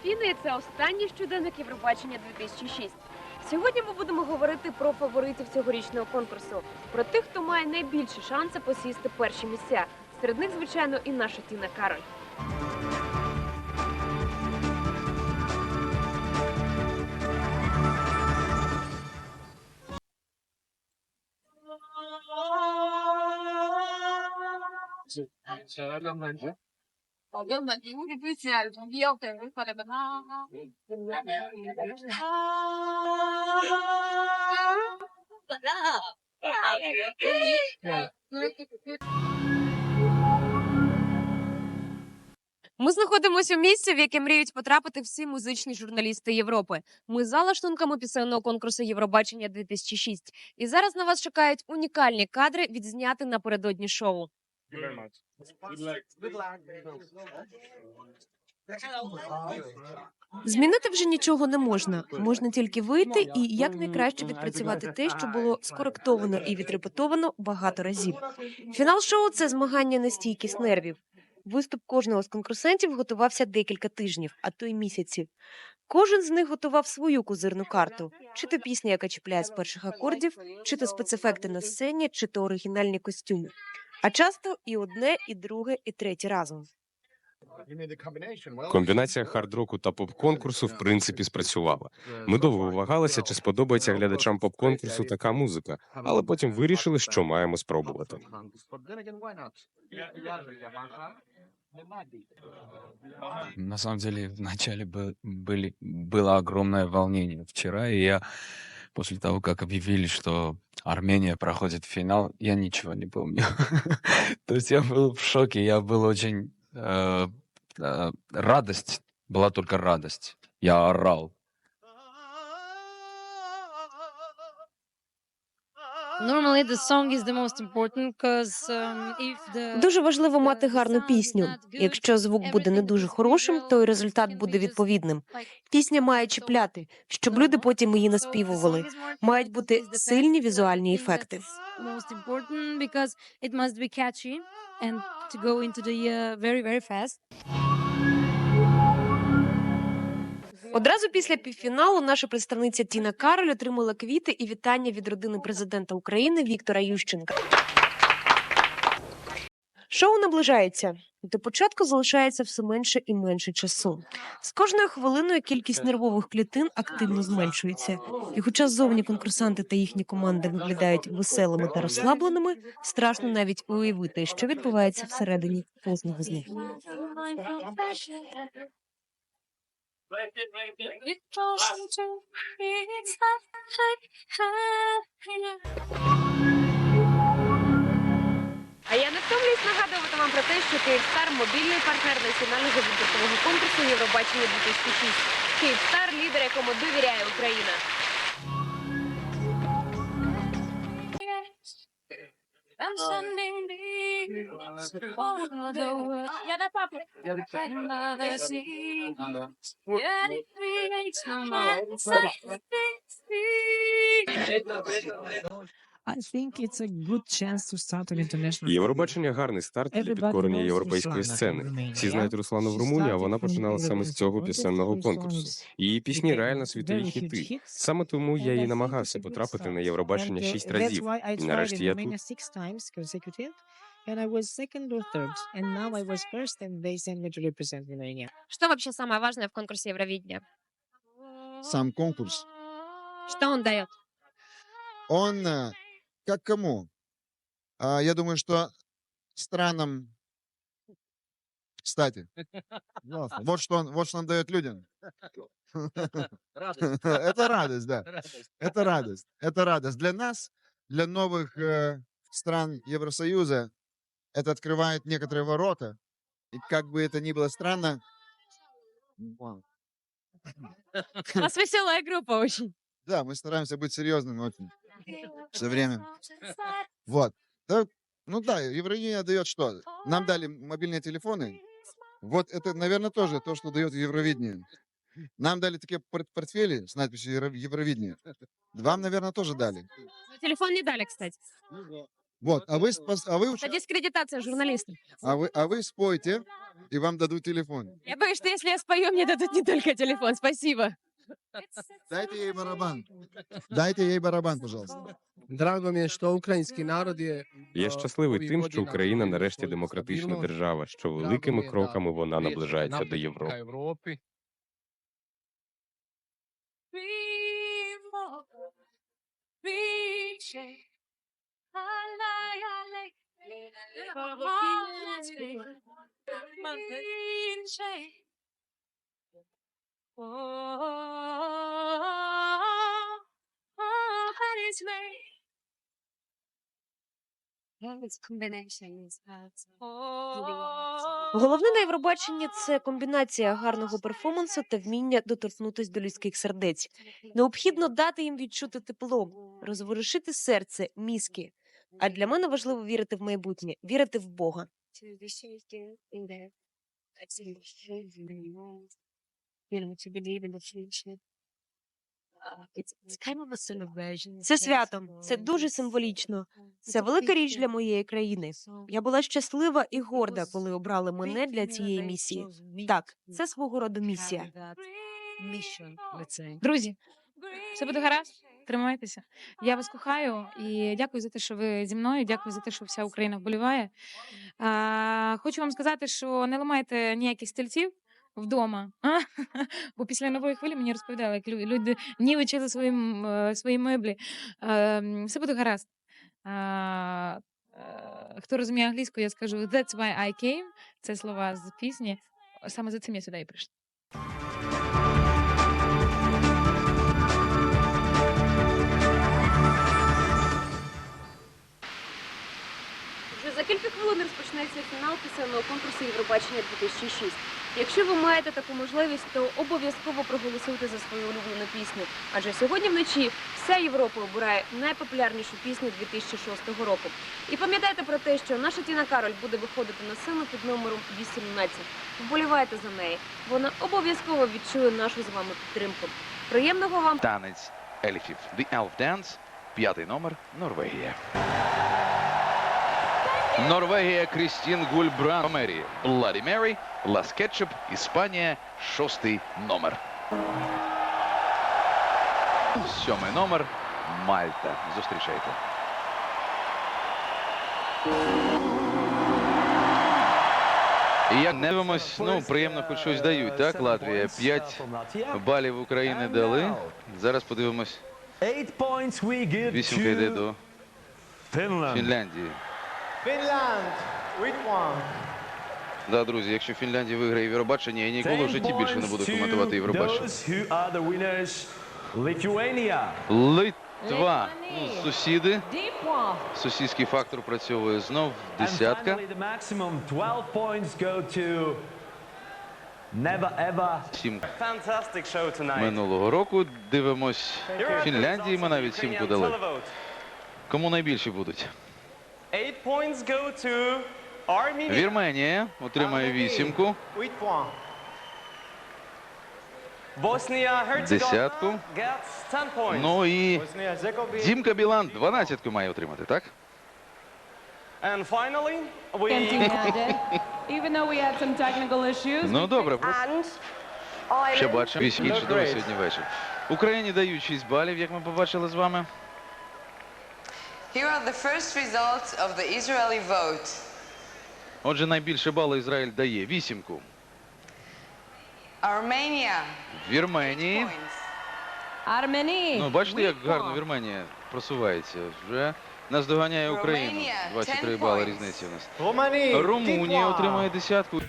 Афіни це останній щоденник Євробачення 2006. Сьогодні ми будемо говорити про фаворитів цьогорічного конкурсу, про тих, хто має найбільші шанси посісти перші місця. Серед них, звичайно, і наша Тіна Кароль. Ми знаходимося у місці, в яке мріють потрапити всі музичні журналісти Європи. Ми за лаштунками пісенного конкурсу Євробачення 2006. І зараз на вас чекають унікальні кадри, відзняти напередодні шоу. Змінити вже нічого не можна. Можна тільки вийти і якнайкраще відпрацювати те, що було скоректовано і відрепетовано багато разів. Фінал шоу це змагання на стійкість нервів. Виступ кожного з конкурсантів готувався декілька тижнів, а то й місяців. Кожен з них готував свою козирну карту: чи то пісня, яка чіпляє з перших акордів, чи то спецефекти на сцені, чи то оригінальні костюми А часто і одне, і друге, і третє разом. Комбінація хард-року та поп-конкурсу в принципі спрацювала. Ми довго вагалися, чи сподобається глядачам поп-конкурсу така музика, але потім вирішили, що маємо спробувати. На самом деле, вначале бы- были, было огромное волнение вчера, и я после того, как объявили, что Армения проходит финал, я ничего не помню. То есть я был в шоке, я был очень... э, э, радость, была только радость. Я орал. Дуже важливо мати гарну пісню. Якщо звук буде не дуже хорошим, то й результат буде відповідним. Пісня має чіпляти, щоб люди потім її наспівували. Мають бути сильні візуальні ефекти. and to go into the uh, very very fast. Одразу після півфіналу наша представниця Тіна Кароль отримала квіти і вітання від родини президента України Віктора Ющенка. Шоу наближається. До початку залишається все менше і менше часу. З кожною хвилиною кількість нервових клітин активно зменшується. І хоча ззовні конкурсанти та їхні команди виглядають веселими та розслабленими, страшно навіть уявити, що відбувається всередині кожного з них. А я не втомлююсь нагадувати вам про те, що Київстар мобільний партнер національного відбіркового конкурсу Євробачення 2006. Київстар лідер, якому довіряє Україна. I'm sending these all the world. Yeah, that pop. Another sea. Yeah, it creates I think it's a good chance to start an international. Євробачення гарний старт для підкорення європейської сцени. Всі знають Руслану в Румунії, а вона починала саме з цього пісенного конкурсу. Її пісні реально світові хіти. Саме тому я і намагався потрапити на Євробачення шість разів. І нарешті я тут. And I was second or third, and now I was first, and they sent me to represent Romania. Что вообще самое важное в конкурсе Евровидения? сам конкурс, Что он дает? он э, как кому? А, Я думаю, что странам... Кстати, вот что он, вот что он дает людям. Это радость, да. Это радость. Это радость. Для нас, для новых э, стран Евросоюза, это открывает некоторые ворота. И как бы это ни было странно. У вас веселая группа очень. да, мы стараемся быть серьезными очень. Все время. Вот. Да, ну да, Евровидение дает что? Нам дали мобильные телефоны. Вот это, наверное, тоже то, что дает Евровидение. Нам дали такие пор- портфели с надписью Евро- Евровидение. Вам, наверное, тоже дали. Телефон не дали, кстати. Вот, а вы, спас- а вы, Це дискредитація журналістів. а вы, а вы спойте, и вам дадут телефон. Я боюсь, що якщо я спою, мені дадуть не тільки телефон. Спасибо. Дайте ей барабан. Дайте ей барабан, пожалуйста. Mi je što ukrajinski narod je Я е, щасливий тим, що Україна нарешті демократична держава, що великими кроками вона наближається до Європи. Європі. Oh, oh. Oh, Головне на Євробаченні це комбінація гарного перформансу та вміння доторкнутись до людських сердець. Необхідно дати їм відчути тепло, розворушити серце, мізки. А для мене важливо вірити в майбутнє, вірити в Бога. Це свято, це дуже символічно. Це велика річ для моєї країни. Я була щаслива і горда, коли обрали мене для цієї місії. Так, це свого роду місія. Друзі, все буде гаразд. Тримайтеся. Я вас кохаю і дякую за те, що ви зі мною. Дякую за те, що вся Україна вболіває. А, хочу вам сказати, що не ламайте ніяких стільців вдома. А? Бо після нової хвилі мені розповідали, як лю- люди нівечили свої, е, свої меблі. Ем, Все буде гаразд. Е, Хто розуміє англійську, я скажу That's why I came. Це слова з пісні. Саме за цим я сюди і прийшла. Хвилин фінал пісенного конкурсу Євробачення 2006. Якщо ви маєте таку можливість, то обов'язково проголосуйте за свою улюблену пісню. Адже сьогодні вночі вся Європа обирає найпопулярнішу пісню 2006 року. І пам'ятайте про те, що наша Тіна Кароль буде виходити на сцену під номером 18. Вболівайте за неї. Вона обов'язково відчує нашу з вами підтримку. Приємного вам Танець ельфів. The Elf Dance. П'ятий номер. Норвегія. Норвегія Крістін Гульбран Мері. Бладі Мері. Лас Кетчуп. Іспанія. Шостий номер. Сьомий номер. Мальта. Зустрічайте. Як не дивимось, ну приємно хоч щось дають, так? Латвія 5 балів України дали. Зараз подивимось. Вісімка йде до Фінляндії. Да, друзі, якщо Фінляндія виграє Євробачення, я ніколи в житті більше не буду коментувати Євробачення. Литва. Ну, сусіди. Сусідський фактор працьовує знов. Десятка. Сім минулого року. Дивимось Фінляндії. Ми навіть сімку дали. Кому найбільше будуть? Вірменія отримає вісімку. Десятку. Ну і Дімка Білан 12 має отримати, так? Ну добре, ще бачимо. Вісім інше друге сьогодні вечір. Україні дають 6 балів, як ми побачили з вами. Here are the first results of the Israeli vote. Отже, найбільше бали Ізраїль дає вісімку. Armenia, Вірменії. points. Ну, бачите, як гарно Вірменія просувається. Вже нас доганяє Україна. Romania, 23 10 бали points. різниці у нас. Румунія отримає десятку.